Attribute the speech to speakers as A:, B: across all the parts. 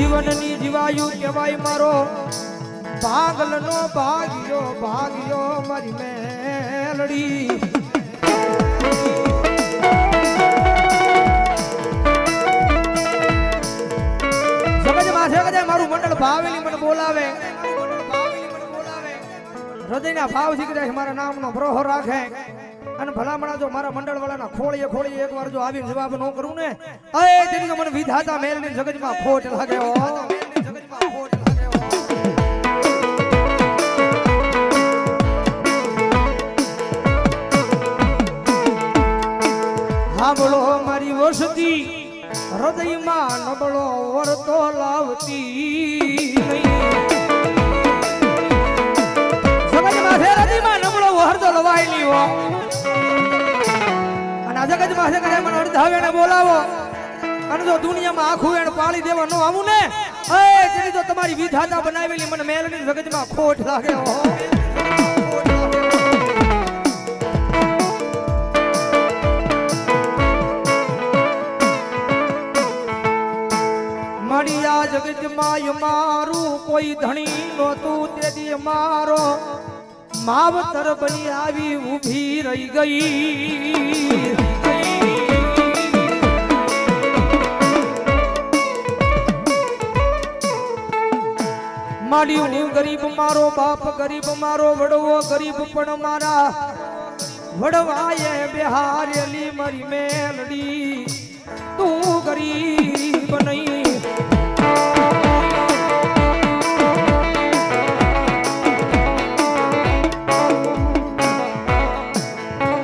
A: જીવનની જીવાયુ કહેવાય મારો. ભાગલનો ભાગ્યો ભાગ્યો મારી મેલડી. મારું મંડળ ભાવેલી મને બોલાવે. હૃદયના ભાવથી કદાચ મારા નામનો પ્રહોર રાખે. અને ભલામણા જો મારા મંડળ વાળાના ખોળીએ ખોળીએ એકવાર જો આવીને જવાબ ન કરું ને અય તેની તો મને વિધાતા મેલની જગતમાં ખોટ લાગે હો. જગતમાં ખોટ સાંભળો મારી વસતી હૃદયમાં નબળો વરતો લાવતી હૃદયમાં નબળો વરતો લવાયેલી હો. અને માં જગત મને અડધાવે ને બોલાવો અને જો દુનિયામાં આખું એને પાળી દેવા ન આવું ને, એ તેની તો તમારી વિધાતા બનાવેલી મને મેલની જગતમાં ખોટ લાગે હો ખોટ લાગે હો. મારી આ જગતમાં મારું કોઈ ધણી નહોતું, તેથી મારો માવતર બની આવી ઊભી રહી ગઈ મારી હું ગરીબ મારો બાપ, ગરીબ મારો વડવો, ગરીબ પણ મારા. વડવાએ બિહારેલી મારી મેલડી. તું ગરીબ નહીં.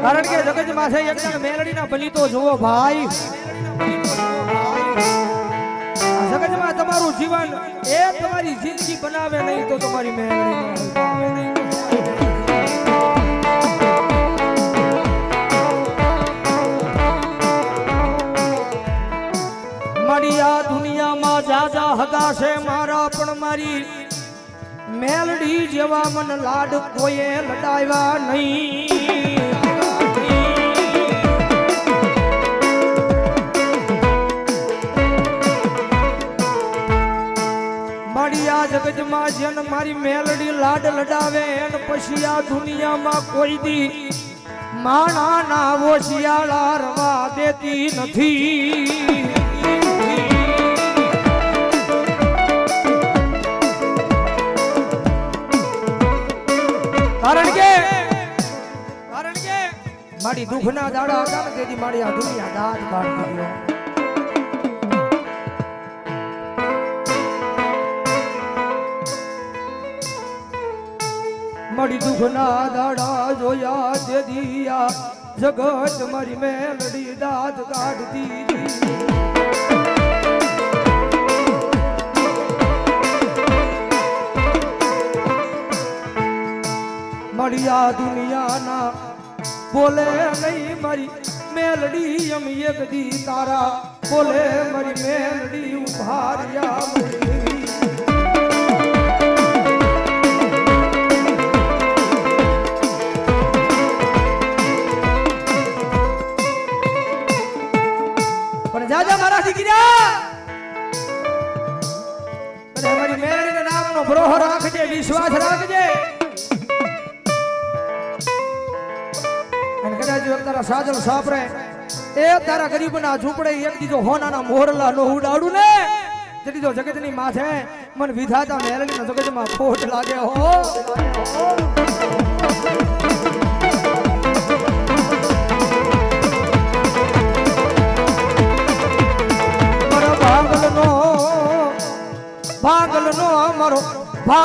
A: કારણ કે જગત માથે એક મેલડીના બલી તો જુઓ ભાઈ. જીવન એ તમારી જિંદગી બનાવે નહીં તો તમારી નહીં. મારી આ દુનિયામાં જાજા હગાશે મારા, પણ મારી મેલડી જેવા મન લાડ કોઈએ લડાવ્યા નહીં જગતમાં જેને મારી મેલડી લાડ લડાવે, એન પછી આ દુનિયામાં કોઈ દી માણા ના ઓશિયાળા રવા દેતી નથી. કારણ કે કારણ કે મારી દુઃખના દાડા હતા ને તેથી મારી આ દુનિયા દાદ કાઢ કર્યો મારી દુઃખના દાડા જોયા તે દિયા. જગત મારી મેલડી દાદ કાઢતી મળ્યા દુનિયાના બોલે નહીં મારી મેલડી એમ એક દી તારા. બોલે મારી મેલડી ઉભાર્યા મળી મારા અને અમારી મેળીના નામનો ભરોહ રાખજે, વિશ્વાસ રાખજે. અને કદાચ જો તારા સાજલ સાપરે એ તારા ગરીબના ઝૂંપડે એક દીધો હોનાના મોરલા નો ઉડાડું ને. તેથી તો જગતની માથે મન વિધાતા મેળવીના જગતમાં ખોટ લાગે હો.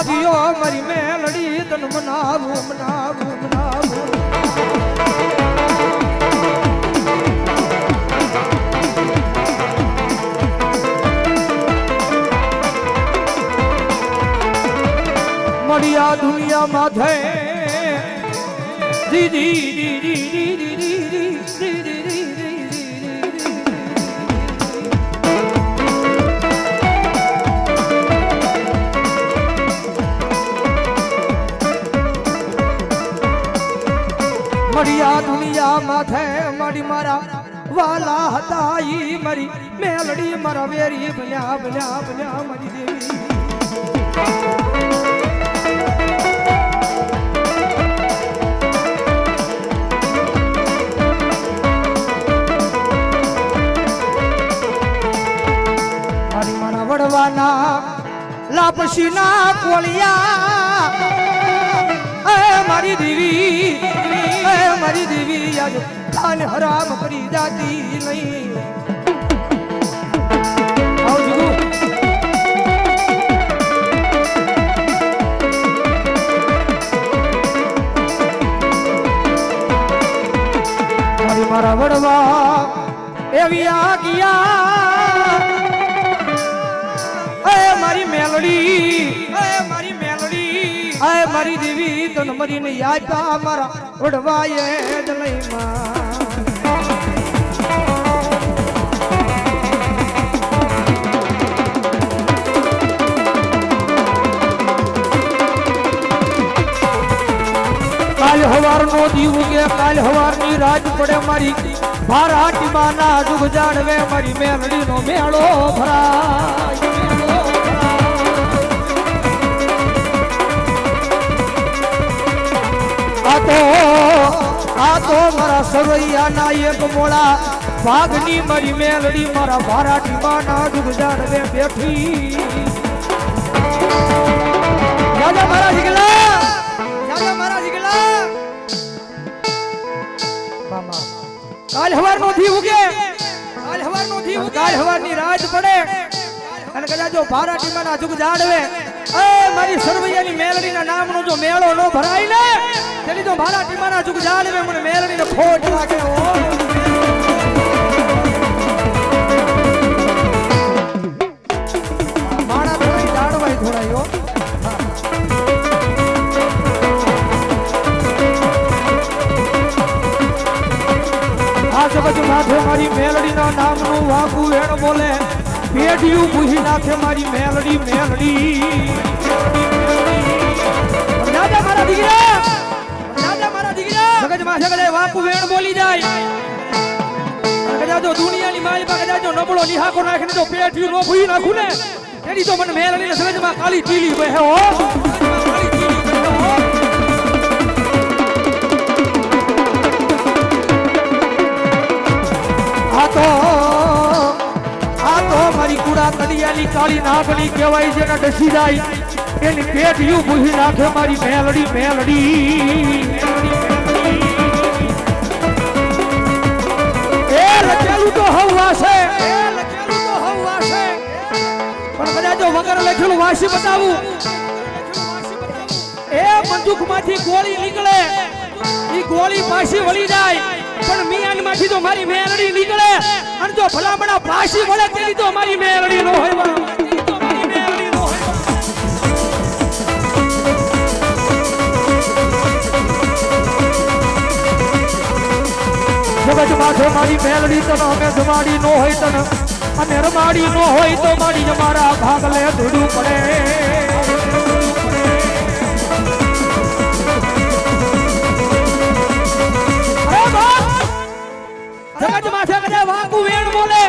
A: ભાગ્યો મારી મેલડી તન મનાવું મનાવું મનાવું. મળ્યા દુનિયામાં થઈ દીદી દીદી દીદી મળી આ દુનિયા માથે મળી મારા વાલા હતા ઈ મરી. મેલડી મારા વેરી બન્યા બન્યા બન્યા મરી દેવી. મારી મારા વડવાના લાપસીના કોળિયા મારી દેવી આજ કાન હરામ કરી જાતી નહીં. મારા વડવા એવી આ ગયા. મારી મેલડી મારી દેવી તન મરીને યાદ મારા વડવાએ જ નહીં કાલ હવાર નો દીવ કે કાલ હવારની રાજ પડે મારી. ભારાટી માના દુઃખ જાણવે મારી મેલડી નો મેળો ભરાય. આ તો આ તો મારા સરવૈયાના એક મોળા ભાગની મારી મેલડી મારા ભારાટી માના જુગ જાણવે બેઠી. રાજા મારા જીગલા રાજા મારા જીગલા. મામા કાલ હવાર નો થી ઉગે કાલ હવાર નો થી ઉગે. કાલ હવારની રાત પડે. અને કદાચ જો ભારાટી માં જુગ જાડવે એ, મારી સરવૈયાની મેલડી નામનો જો મેળો ન ભરાય ને, તેની તો ભારાટી માં જુગ જાડવે મને મેલડીનો ખોટ લાગે જાડવાય થોડાય હો. માથે મારી મેલડીના નામનું વાગુ એણ બોલે. પેઢિયું પૂછી નાખે મારી મેલડી મેલડી. રાજા મારા દીકરા, રાજા મારા દીકરા. મગજમાં કદાચ વાપુ વેણ બોલી જાય. કદાચ દુનિયાની મારી પાસે કદાચ નબળો નિહાકો નાખીને જો પેઢિયું નો ભૂઈ નાખું એની તો કાળી ટીલી વહે હો. આ તો કડિયાની કાળી નાગણી કહેવાય છે ને ડસી જાય. એની પેટ યુ ભૂસી નાખે મારી મેલડી મેલડી. એ લખેલું તો હવ વાસે પણ બધા જો વગર લખેલું વાસી બતાવું. એ બંદૂકમાંથી ગોળી નીકળે. એ ગોળી પાછી વળી જાય. પણ મિયાનમાંથી તો મારી મેલડી નીકળે. અને જો ભલામણા ભાષી મળે તેની તો મારી મેલડી નો હોય. તો મારી મેલડી તને અમે જમાડી નો હોય તને. અને રમાડી નો હોય તો મારી અમારા ભાગલે ધૂડું પડે. જગત માથે કદાચ વાકુ વેણ બોલે.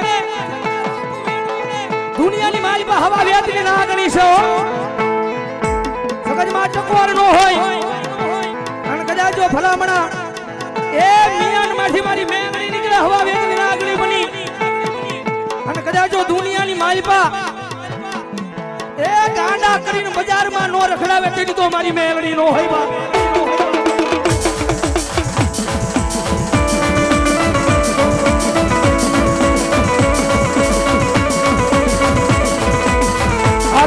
A: દુનિયાની મારી પર હવા વેચની ના ગણી છે હો. જગતમાં ચકવાર નો હોય. અને કદાચ જો ભલામણા, એ મિયાનમાંથી મારી મેંગણી નીકળે, હવા વેચની ના ગણી બની. અને કદાચ જો દુનિયાની માલપા એ ગાંડા કરીને બજારમાં નો રખડાવે, તેની તો મારી મેલડી નો હોય બાપ.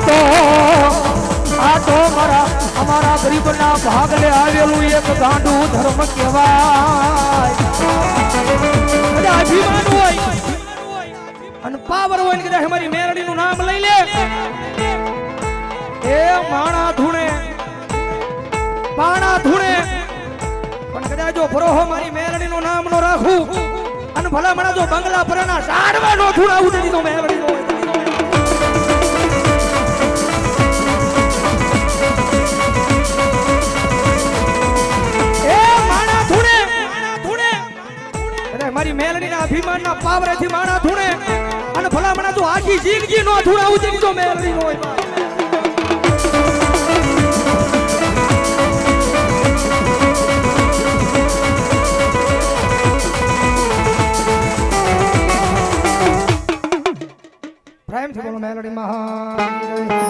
A: તો આ તો મારા અમારા ગરીબના ભાગલે આવેલું એક ગાંડું ધર્મ કહેવાય. અભિમાન હોય. અને પાવર હોય ને કદાચ અમારી મેરડીનું નામ લઈ લે. એ માણા ધૂણે. પાણા ધૂણે. પણ કદાચ જો ભરોહો મારી મેરડીનું નામ નો રાખું, અને ભલા મણા જો બંગલા પરના સાડવા નો ધૂણાવું નથી તો મેરડી મેલડીના અભિમાનના પાવરેથી માણા ધૂણે અને ભલામણા તો આખી જિંદગી નો ધૂણાવું છે જો મેલડી હોય પ્રેમથી બોલો મેલડી માં